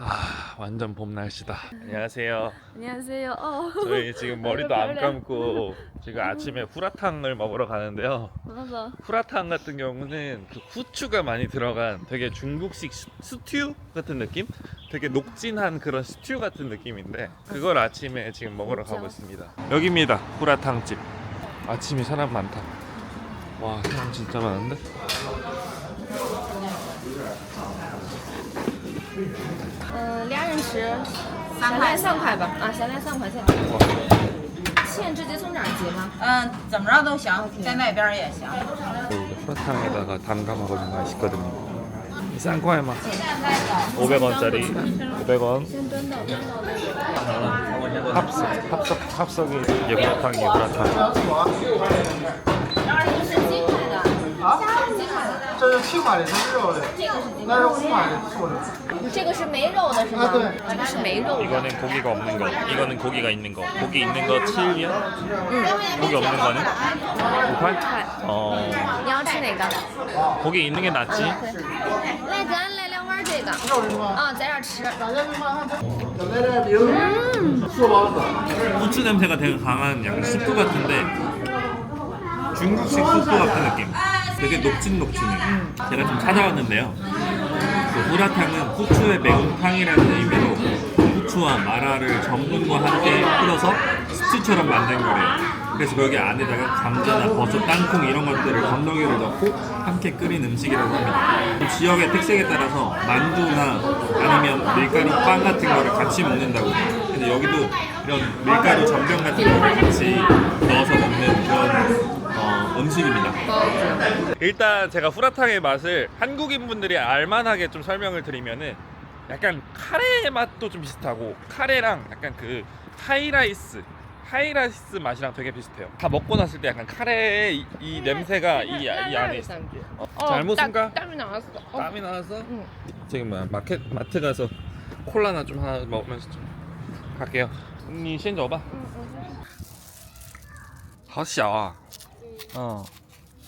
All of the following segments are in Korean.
아 완전 봄 날씨다. 안녕하세요. 안녕하세요. 어. 저희 지금 머리도 안 별래. 감고 지금 아침에 후라탕을 먹으러 가는데요. 맞아. 후라탕 같은 경우는 그 후추가 많이 들어간 되게 중국식 스- 스튜 같은 느낌? 되게 녹진한 그런 스튜 같은 느낌인데 그걸 아침에 지금 먹으러 가고 있습니다. 여기입니다. 후라탕 집. 아침이 사람 많다. 와 사람 진짜 많은데? 嗯，俩人吃，咸菜三块吧。啊，咸菜三块钱。现直接从这儿结吗？嗯，怎么着都行，在那边儿也行。 후라탕에다가 담가 먹으면 맛있거든요. 싼 거에만 500원짜리 500원 先端到端到那个。 합석 합석 합석이 이게 후라탕이 후라탕 这是七块的，这是肉的，这个是鸡那是块五块的素的。的，这个是没肉的是吗？啊对这个是没肉的。 이거는 고기가 없는 거 이거는 고기가 있는 거 고기 있는 거 7년 고기 없는 거는 5块 어 你要吃哪个？ 고기 있는 게 낫지 来，咱来两碗这个。肉的是吗？啊，在这儿吃。大家你看看，有在这饼，素包子。 후추 냄새가 되게 강한 약간 스프 같은데 중국식 스프 같은 느낌 되게 녹진녹진해 제가 좀 찾아왔는데요. 그 후라탕은 후추의 매운탕이라는 의미로 후추와 마라를 전분과 함께 뿌려서 스튜처럼 만든 거래요. 그래서 거기 안에다가 감자나 버섯, 땅콩 이런 것들을 건더기로 넣고 함께 끓인 음식이라고 합니다. 지역의 특색에 따라서 만두나 아니면 밀가루 빵 같은 거를 같이 먹는다고 근데 여기도 이런 밀가루 전병 같은 거를 같이 일단 제가 후라탕의 맛을 한국인 분들이 알만하게 좀 설명을 드리면은 약간 카레 맛도 좀 비슷하고 카레랑 약간 그 하이라이스 하이라이스 맛이랑 되게 비슷해요. 다 먹고 났을 때 약간 카레의 이, 이 냄새가 이, 이 안에 있어. 어, 잘못인가? 땀이 나왔어. 어. 땀이 나와서 응. 지금 뭐 마켓 마트 가서 콜라나 좀 하나 먹으면서 좀 갈게요. 你先走吧.好小啊.哦.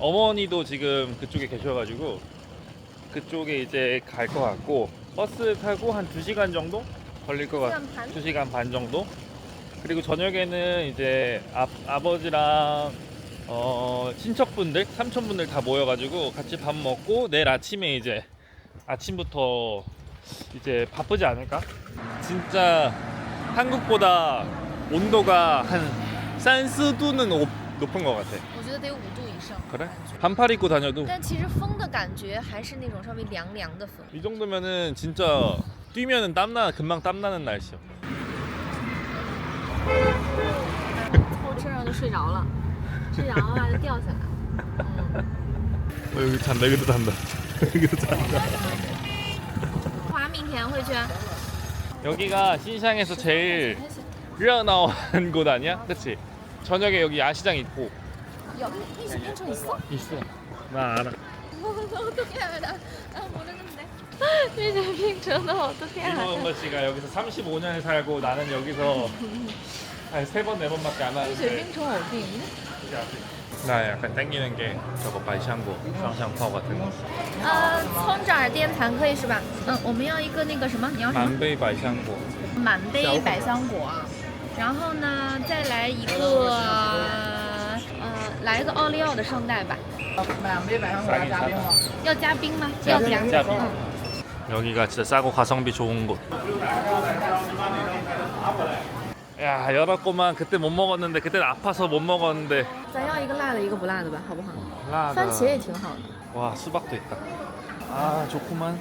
어머니도 지금 그쪽에 계셔가지고 그쪽에 이제 갈 것 같고 버스 타고 한 2시간 정도 걸릴 것 같아요. 算盘 2시간 반 정도. 그리고 저녁에는 이제 아, 아버지랑 어, 친척분들, 삼촌분들 다 모여가지고 같이 밥 먹고 내일 아침에 이제 아침부터 이제 바쁘지 않을까? 진짜 한국보다 온도가 한 산스도는 높은 것 같아. 我觉得得有五度以 上。 그래? 반팔 입고 다녀도 但其实风的感觉还是那种稍微凉凉的风。 이 정도면은 진짜 뛰면은 땀나 금방 땀나는 날씨야. 后车上就睡着了，睡着了吧就掉下来。嗯， 어, 여기 잔다 여기도 잔다 여기도 잔다 花明天回去。 여기가 신상에서 제일 热闹한 곳 아니야? 그치? 저녁에 여기 야시장 있고 有一起变成你送。 있어 나 알아 어떻게 알아? 아 모르는데. 이제 핑크는 어떻게 이모은 씨가 여기서 35년을 살고 나는 여기서 한 세 번 네 번밖에 안 水 하는데 冰城有病。 나 약간 땡기는 게 저거 발샹고 쌍샹파오 같은 거 呃，葱这儿颠残可以是吧？嗯，我们要一个那个什么？你要什么？ 만베이 발샹고 满杯百香果，然后呢，再来一个，呃， 来一个奥利奥的圣代吧。两杯百香果要加冰吗？要加冰吗？要加。 짜비 응. 여기가 진짜 싸고 가성비 좋은 곳 야, 열었구만. 그때 못 먹었는데, 그때 아파서 못 먹었는데. 咱要一个辣的，一个不辣的吧，好不好？ 라가. 番茄也挺好的。 와 수박도 있다 아 좋구만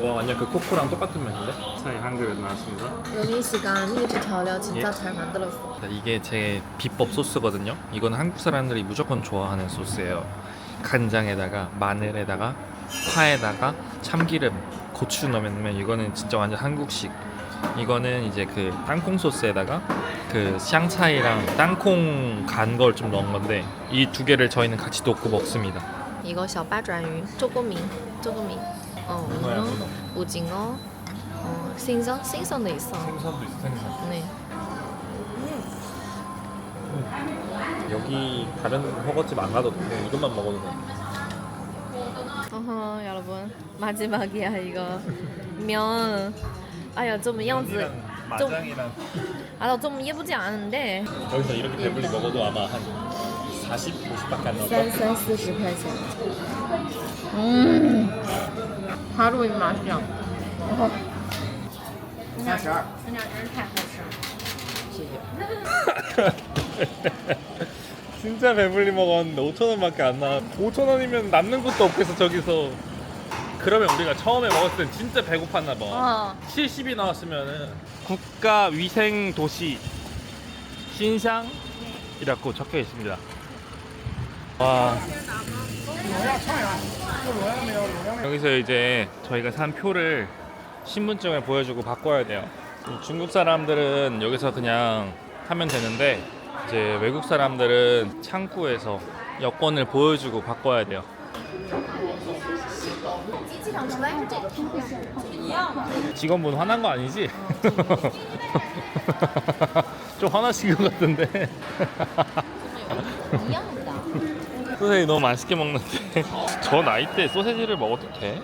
와 완전 그 코코랑 똑같은 면인데? 차이 한 그릇 나왔습니다 有你喜欢秘制调料，请 예 叫잘만들었어 이게 제 비법 소스거든요 이건 한국 사람들이 무조건 좋아하는 소스예요 간장에다가 마늘에다가 파에다가 참기름 고추 넣으면 이거는 진짜 완전 한국식. 이거는 이제 그 땅콩 소스에다가 그香菜랑 땅콩 간 걸 좀 넣은 건데 이 두 개를 저희는 같이 넣고 먹습니다. 이거 小八爪鱼周公明周公明 어 문어야, 문어 문어. 오징어 어 생선 생선도 있어 생선도 있어 생선. 네 여기 다른 허거집 안 가도 돼. 이것만 먹어도 돼. 어허 여러분 마지막이야 이거 면 아야 좀样子 좀 마장이랑 아, 좀 예쁘지 않은데 여기서 이렇게 배불리 먹어도 아마 한 40, 50밖에 안 나올 거야. 三四十块钱嗯 바로 입맛이야. 그냥 열. 그냥 열탈 진짜 배불리 먹었는데 5천원밖에 안 나와 5천원이면 남는 것도 없겠어 저기서 그러면 우리가 처음에 먹었을 땐 진짜 배고팠나 봐 어. 70이 나왔으면은 국가 위생 도시 신상이라고 적혀 있습니다 와 여기서 이제 저희가 산 표를 신분증을 보여주고 바꿔야 돼요. 중국 사람들은 여기서 그냥 하면 되는데 이제 외국 사람들은 창구에서 여권을 보여주고 바꿔야 돼요. 직원분 화난 거 아니지? 좀 화나신 것 같은데. 一样的 소세지 너무 맛있게 먹는데 저 나이 때 소세지를 먹어도 돼?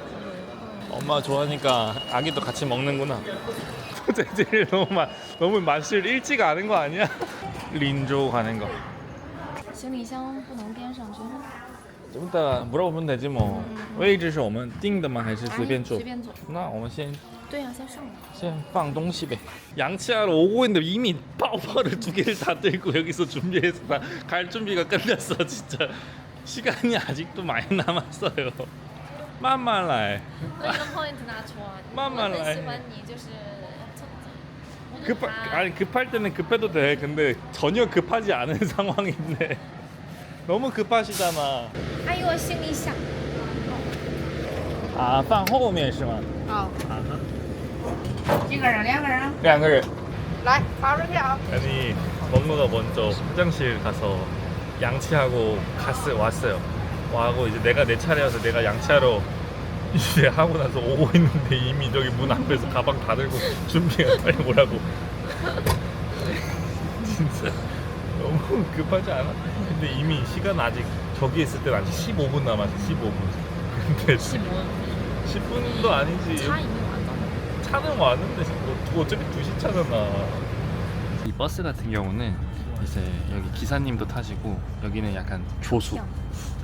엄마 좋아하니까 아기도 같이 먹는구나. 소세지를 너무 맛 너무 맛을 잃지가 않은 거 아니야? 린조 가는 거. 行李箱不能颠上去 좀 이따 물어보면 되지 뭐.位置是我们定的吗？还是随便坐？随便坐那我们先对呀先上 先放东西呗. 양치하러 오고 있는데 이미 파우파를 두 개를 다 들고 여기서 준비해서 다 갈 준비가 끝났어 진짜. 시간이 아직도 많이 남았어요. 만만来.那个 point 拿出啊慢慢来我很喜欢你就是 급 아니 급할 때는 급해도 돼. 근데 전혀 급하지 않은 상황인데 너무 급하시잖아. 哎呦行李箱 아, 放后面是吗?好， 아, 几个人？两个人。两个人.来，跑出去啊！ 아니 먹노가 먼저 화장실 가서 양치하고 갔어 왔어요. 와고 이제 내가 내 차례여서 내가 양치하러 이제 하고 나서 오고 있는데 이미 저기 문 앞에서 가방 다 들고 준비해 빨리 오라고. 진짜 너무 급하지 않아? 근데 이미 시간 아직 저기 있을 땐 아직 15분 남았어 15분. 근데 15 10분도 아니지. 차 이미 왔잖아 차는 왔는데 뭐 어차피 2시 차잖아. 이 버스 같은 경우는 이제 여기 기사님도 타시고 여기는 약간 조수.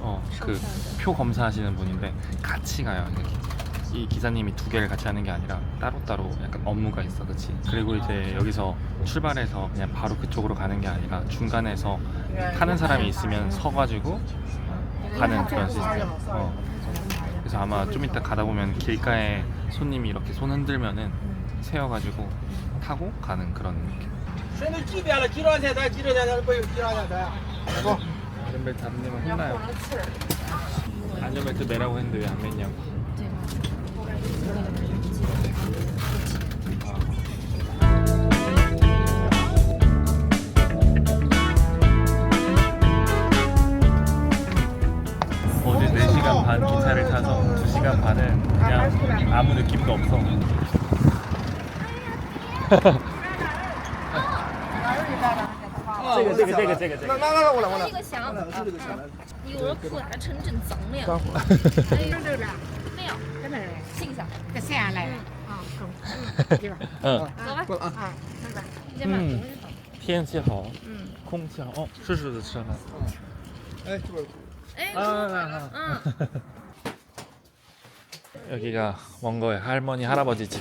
어, 그 표 검사하시는 분인데 같이 가요. 이렇게. 이 기사님이 두 개를 같이 하는 게 아니라 따로따로 약간 업무가 있어, 그렇지? 그리고 이제 여기서 출발해서 그냥 바로 그쪽으로 가는 게 아니라 중간에서 타는 사람이 있으면 서가지고 가는 그런 시스템. 어. 그래서 아마 좀 이따 가다 보면 길가에 손님이 이렇게 손 흔들면은 세워가지고 타고 가는 그런 쟤는 집에 하나 길어하자다 길어하자다 길어하자다 안전벨 잡으면 혼나요. 안전벨트 매라고 했는데 왜 안 맸냐고. 아. 어제 4시간 반 기차를 타서 2시간 반은 그냥 아무 느낌도 없어. 这个这个这个这个这个。那那那我来我来这。个箱我来，是这个钱单。你我裤拿成真脏了呀干活。哎呦这边没有在那儿，信一下这谁来的？啊，这边。嗯。走吧啊，那个。你先把嗯天气好，嗯空气好，哦，是是是吃了。哎，这边。哎 아, 아, 아. 여기가 원거의 할머니 할아버지 집.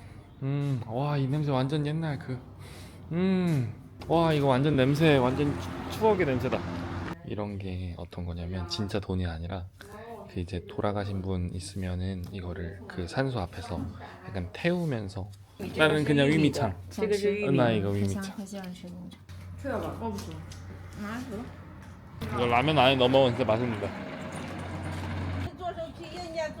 음와 이 냄새 완전 옛날 그 그음와 이거 완전 냄새 완전 추- 추억의 냄새다 이런 게 어떤 거냐면 진짜 돈이 아니라 그 이제 돌아가신 분 있으면은 이거를 그 산소 앞에서 약간 태우면서 나는 그냥 위미창 这个是玉米。 나 이거 很 위미창 想很喜欢吃红茶。吃了吧？我不吃。拿走。 이거 라면 안에 넣어 먹으면 진짜 맛있는데 做手批， 人家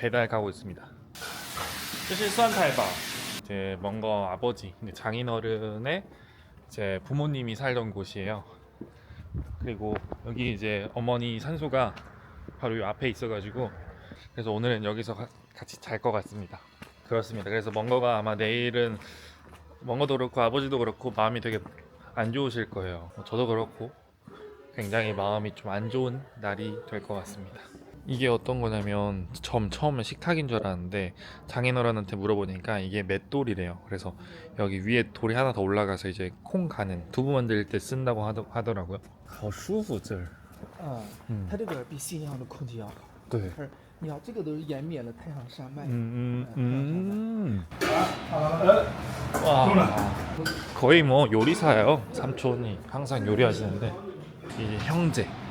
배달 가고 있습니다. 사실 수안탈바 제 먼거 아버지 장인어른의 제 부모님이 살던 곳이에요. 그리고 여기 이제 어머니 산소가 바로 이 앞에 있어가지고 그래서 오늘은 여기서 가, 같이 잘 것 같습니다. 그렇습니다. 그래서 먼거가 아마 내일은 먼거도 그렇고 아버지도 그렇고 마음이 되게 안 좋으실 거예요. 저도 그렇고 굉장히 마음이 좀 안 좋은 날이 될 것 같습니다. 이게 어떤 거냐면 처음 처음에 식탁인 줄 알았는데 장인어른한테 물어보니까 이게 맷돌이래요. 그래서 여기 위에 돌이 하나 더 올라가서 이제 콩 가는 두부 만들 때 쓴다고 하더, 하더라고요. 好舒服这儿.啊，嗯它这个比西洋的空气要好。对.它是你看这个都是湮灭了太阳山脉。 음, 음, 음. 와, 거의 뭐 요리사예요. 삼촌이 항상 요리하시는데 이 형제.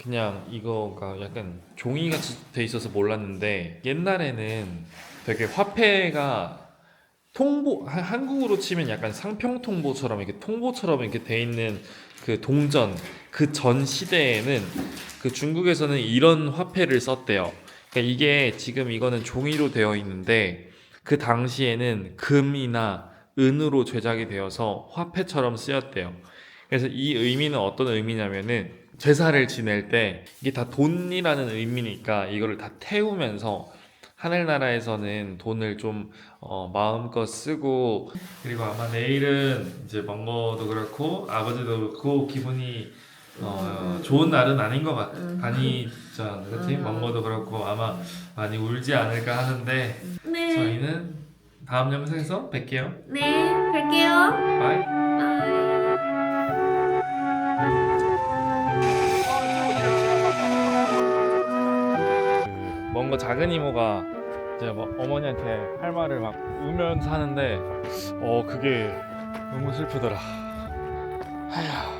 그냥 이거가 약간 종이같이 돼 있어서 몰랐는데 옛날에는 되게 화폐가 통보 한- 한국으로 치면 약간 상평 통보처럼 이렇게 통보처럼 이렇게 돼 있는 그 동전 그 전 시대에는 그 중국에서는 이런 화폐를 썼대요. 그러니까 이게 지금 이거는 종이로 되어 있는데 그 당시에는 금이나 은으로 제작이 되어서 화폐처럼 쓰였대요. 그래서 이 의미는 어떤 의미냐면은 제사를 지낼 때 이게 다 돈이라는 의미니까 이거를 다 태우면서 하늘나라에서는 돈을 좀 어, 마음껏 쓰고 그리고 아마 내일은 이제 먼 거도 그렇고 아버지도 그렇고 기분이 어, 좋은 날은 아닌 것 같, 아니잖아, 그렇지? 먼 거도 그렇고 아마 많이 울지 않을까 하는데 저희는 다음 영상에서 뵐게요. 네, 갈게요. 바이. 그 뭔가 작은 이모가 이제 뭐 어머니한테 할 말을 막 우면서 하는데 어 그게 너무 슬프더라. 하야.